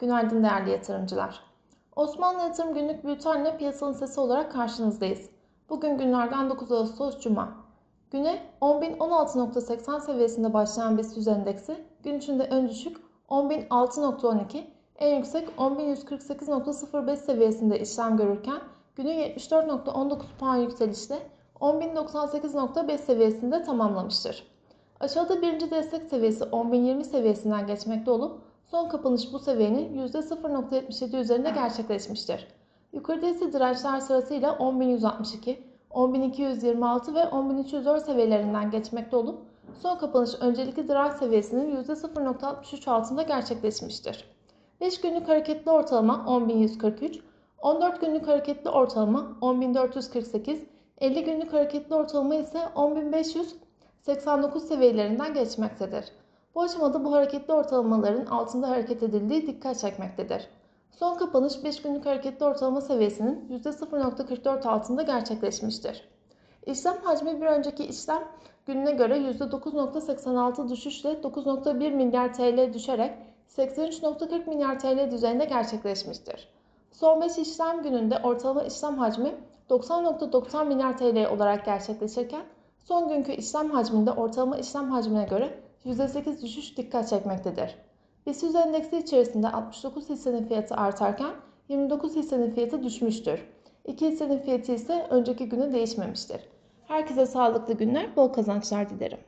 Günaydın değerli yatırımcılar. Osmanlı Yatırım Günlük Bülten'le piyasanın sesi olarak karşınızdayız. Bugün günlerden 9 Ağustos Cuma. Güne 10.016.80 seviyesinde başlayan BIST 100 endeksi gün içinde ön düşük 10.006.12, en yüksek 10.148.05 seviyesinde işlem görürken günü 74.19 puan yükselişle 10.098.5 seviyesinde tamamlamıştır. Aşağıda birinci destek seviyesi 10.020 seviyesinden geçmekte olup son kapanış bu seviyenin %0.77 üzerinde gerçekleşmiştir. Yukarıda ise dirençler sırasıyla 10.162, 10.226 ve 10.304 seviyelerinden geçmekte olup son kapanış öncelikli direnç seviyesinin %0.63 altında gerçekleşmiştir. 5 günlük hareketli ortalama 10.143, 14 günlük hareketli ortalama 10.448, 50 günlük hareketli ortalama ise 10.589 seviyelerinden geçmektedir. Bu aşamada bu hareketli ortalamaların altında hareket edildiği dikkat çekmektedir. Son kapanış 5 günlük hareketli ortalama seviyesinin %0.44 altında gerçekleşmiştir. İşlem hacmi bir önceki işlem gününe göre %9.86 düşüşle 9.1 milyar TL düşerek 83.40 milyar TL düzeyinde gerçekleşmiştir. Son 5 işlem gününde ortalama işlem hacmi 90.90 milyar TL olarak gerçekleşirken son günkü işlem hacminde ortalama işlem hacmine göre %8 düşüş dikkat çekmektedir. BIST 100 endeksi içerisinde 69 hissenin fiyatı artarken 29 hissenin fiyatı düşmüştür. 2 hissenin fiyatı ise önceki güne değişmemiştir. Herkese sağlıklı günler, bol kazançlar dilerim.